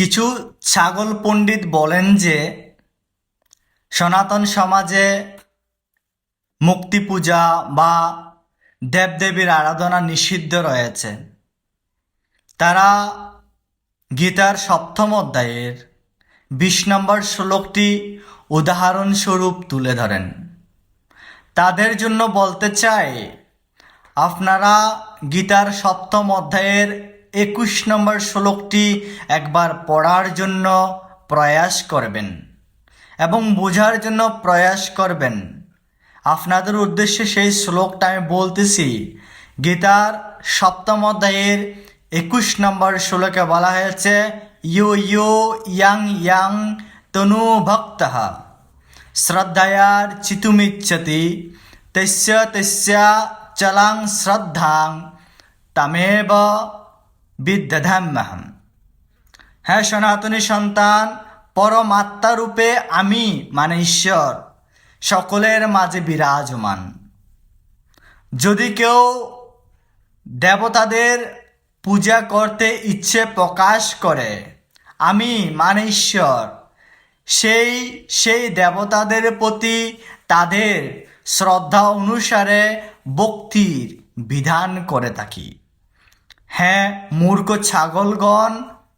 কিছু ছাগল পণ্ডিত বলেন যে, সনাতন সমাজে মুক্তি পূজা বা দেবদেবীর আরাধনা নিষিদ্ধ রয়েছে। তারা গীতার সপ্তম অধ্যায়ের বিশ নম্বর শ্লোকটি উদাহরণস্বরূপ তুলে ধরেন। তাদের জন্য বলতে চাই, আপনারা গীতার সপ্তম অধ্যায়ের একুশ নম্বর শ্লোকটি একবার পড়ার জন্য প্রয়াস করবেন এবং বোঝার জন্য প্রয়াস করবেন। আপনাদের উদ্দেশ্যে সেই শ্লোকটা আমি বলতেছি। গীতার সপ্তম অধ্যায়ের একুশ নম্বর শ্লোকে বলা হয়েছে, ইয়ো ইয়ো ইয়াং ইয়াং তনু ভক্ত। শ্রদ্ধয়ার চিতুমিচ্ছতি। তস্য তস্য চলাং শ্রদ্ধাং। তামেব বিদ্যধাম্যহম হ্যাঁ সনাতনী সন্তান, পরমাত্মা রূপে আমি মানে ঈশ্বর, সকলের মাঝে বিরাজমান। যদি কেউ দেবতাদের পূজা করতে ইচ্ছে প্রকাশ করে, আমি মানে ঈশ্বর, সেই সেই দেবতাদের প্রতি তাদের শ্রদ্ধা অনুসারে ভক্তির বিধান করে থাকি। হ্যাঁ মূর্খ ছাগলগণ।